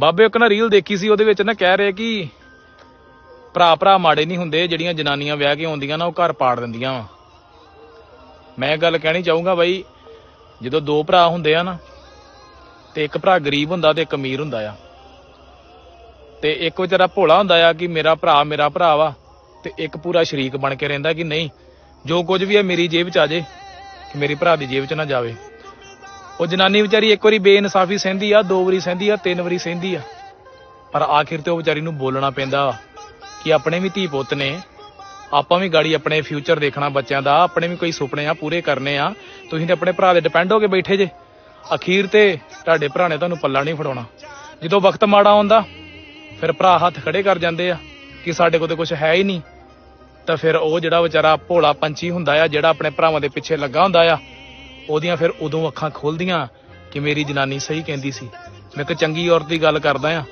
ਬਾਬੇ ਇੱਕ ਨਾ ਰੀਲ ਦੇਖੀ ਸੀ, ਉਹਦੇ ਵਿੱਚ ਨਾ ਕਹਿ ਰਹੇ ਕਿ ਭਰਾ ਭਰਾ ਮਾੜੇ ਨਹੀਂ ਹੁੰਦੇ, ਜਿਹੜੀਆਂ ਜਨਾਨੀਆਂ ਵਿਆਹ ਕੇ ਆਉਂਦੀਆਂ ਨਾ, ਉਹ ਘਰ ਪਾੜ ਦਿੰਦੀਆਂ ਵਾ। ਮੈਂ ਗੱਲ ਕਹਿਣੀ ਚਾਹੂੰਗਾ ਬਾਈ, ਜਦੋਂ ਦੋ ਭਰਾ ਹੁੰਦੇ ਆ ਨਾ, ਤੇ ਇੱਕ ਭਰਾ ਗਰੀਬ ਹੁੰਦਾ ਤੇ ਇੱਕ ਅਮੀਰ ਹੁੰਦਾ ਆ। ਤੇ ਇੱਕ ਵਿਚਾਰਾ ਭੋਲਾ ਹੁੰਦਾ ਆ ਕਿ ਮੇਰਾ ਭਰਾ ਮੇਰਾ ਭਰਾ ਵਾ, ਤੇ ਇੱਕ ਪੂਰਾ ਸ਼ਰੀਕ ਬਣ ਕੇ ਰਹਿੰਦਾ ਕਿ ਨਹੀਂ, ਜੋ ਕੁਝ ਵੀ ਹੈ ਮੇਰੀ ਜੇਬ 'ਚ ਆ ਜੇ, ਕਿ ਮੇਰੀ ਭਰਾ ਦੀ ਜੇਬ 'ਚ ਨਾ ਜਾਵੇ। ਉਹ ਜਨਾਨੀ ਵਿਚਾਰੀ ਇੱਕ ਵਾਰੀ ਬੇਇਨਸਾਫੀ ਸਹਿੰਦੀ ਆ, ਦੋ ਵਾਰੀ ਸਹਿੰਦੀ ਆ, ਤਿੰਨ ਵਾਰੀ ਸਹਿੰਦੀ ਆ। ਪਰ ਆਖਿਰ ਤੇ ਉਹ ਵਿਚਾਰੀ ਨੂੰ ਬੋਲਣਾ ਪੈਂਦਾ ਕਿ ਆਪਣੇ ਵੀ ਧੀ ਪੁੱਤ ਨੇ, ਆਪਾਂ ਵੀ ਗਾੜੀ ਆਪਣੇ ਫਿਊਚਰ ਦੇਖਣਾ ਬੱਚਿਆਂ ਦਾ, ਆਪਣੇ ਵੀ ਕੋਈ ਸੁਪਨੇ ਆ ਪੂਰੇ ਕਰਨੇ ਆ, ਤੁਸੀਂ ਤੇ ਆਪਣੇ ਭਰਾ ਦੇ ਡਿਪੈਂਡ ਹੋ ਕੇ ਬੈਠੇ ਜੇ। ਅਖੀਰ ਤੇ ਤੁਹਾਡੇ ਭਰਾ ਨੇ ਤੁਹਾਨੂੰ ਪੱਲਾ ਨਹੀਂ ਫੜਾਉਣਾ। ਜਦੋਂ ਵਕਤ ਮਾੜਾ ਆਉਂਦਾ, ਫਿਰ ਭਰਾ ਹੱਥ ਖੜੇ ਕਰ ਜਾਂਦੇ ਆ ਕਿ ਸਾਡੇ ਕੋਲ ਤੇ ਕੁਝ ਹੈ ਹੀ ਨਹੀਂ। ਤਾਂ ਫਿਰ ਉਹ ਜਿਹੜਾ ਵਿਚਾਰਾ ਭੋਲਾ ਪੰਛੀ ਹੁੰਦਾ ਆ, ਜਿਹੜਾ ਆਪਣੇ ਭਰਾਵਾਂ ਦੇ ਪਿੱਛੇ ਲੱਗਾ ਹੁੰਦਾ ਆ ਉਹਦੀਆਂ ਫਿਰ ਉਦੋਂ ਅੱਖਾਂ ਖੋਲਦੀਆਂ ਕਿ ਮੇਰੀ ਜਨਾਨੀ ਸਹੀ ਕਹਿੰਦੀ ਸੀ। ਮੈਂ ਇੱਕ ਚੰਗੀ ਔਰਤ ਦੀ ਗੱਲ ਕਰਦਾ ਆ।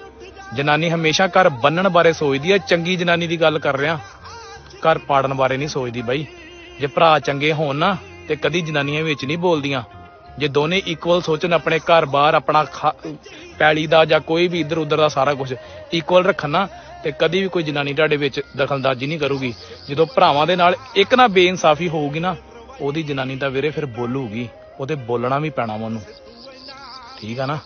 ਜਨਾਨੀ ਹਮੇਸ਼ਾ ਘਰ ਬੰਨਣ ਬਾਰੇ ਸੋਚਦੀ ਆ, ਚੰਗੀ ਜਨਾਨੀ ਦੀ ਗੱਲ ਕਰ ਰਿਹਾ। ਘਰ ਪਾੜਨ ਬਾਰੇ ਨਹੀਂ ਸੋਚਦੀ ਬਾਈ। ਜੇ ਭਰਾ ਚੰਗੇ ਹੋਣ ਨਾ, ਤੇ ਕਦੀ ਜਨਾਨੀਆਂ ਵਿੱਚ ਨਹੀਂ ਬੋਲਦੀਆਂ। ਜੇ ਦੋਨੇ ਇਕੁਅਲ ਸੋਚਣ ਆਪਣੇ ਘਰ ਬਾਹਰ, ਆਪਣਾ ਖਾ- ਪੈਲੀ ਦਾ ਜਾਂ ਕੋਈ ਵੀ ਇੱਧਰ ਉੱਧਰ ਦਾ ਸਾਰਾ ਕੁਝ ਇਕੁਅਲ ਰੱਖਣ ਨਾ, ਤੇ ਕਦੀ ਵੀ ਕੋਈ ਜਨਾਨੀ ਤੁਹਾਡੇ ਵਿੱਚ ਦਖਲਅੰਦਾਜ਼ੀ ਨਹੀਂ ਕਰੂਗੀ। ਜਦੋਂ ਭਰਾਵਾਂ ਦੇ ਨਾਲ ਇੱਕ ਨਾ ਬੇਇਨਸਾਫੀ ਹੋਊਗੀ ਨਾ ਉਹਦੀ ਜਨਾਨੀ ਤਾਂ ਵੀਰੇ ਫਿਰ ਬੋਲੂਗੀ, ਉਹਦੇ ਬੋਲਣਾ ਵੀ ਪੈਣਾ ਵਾ ਉਹਨੂੰ। ਠੀਕ ਆ ਨਾ?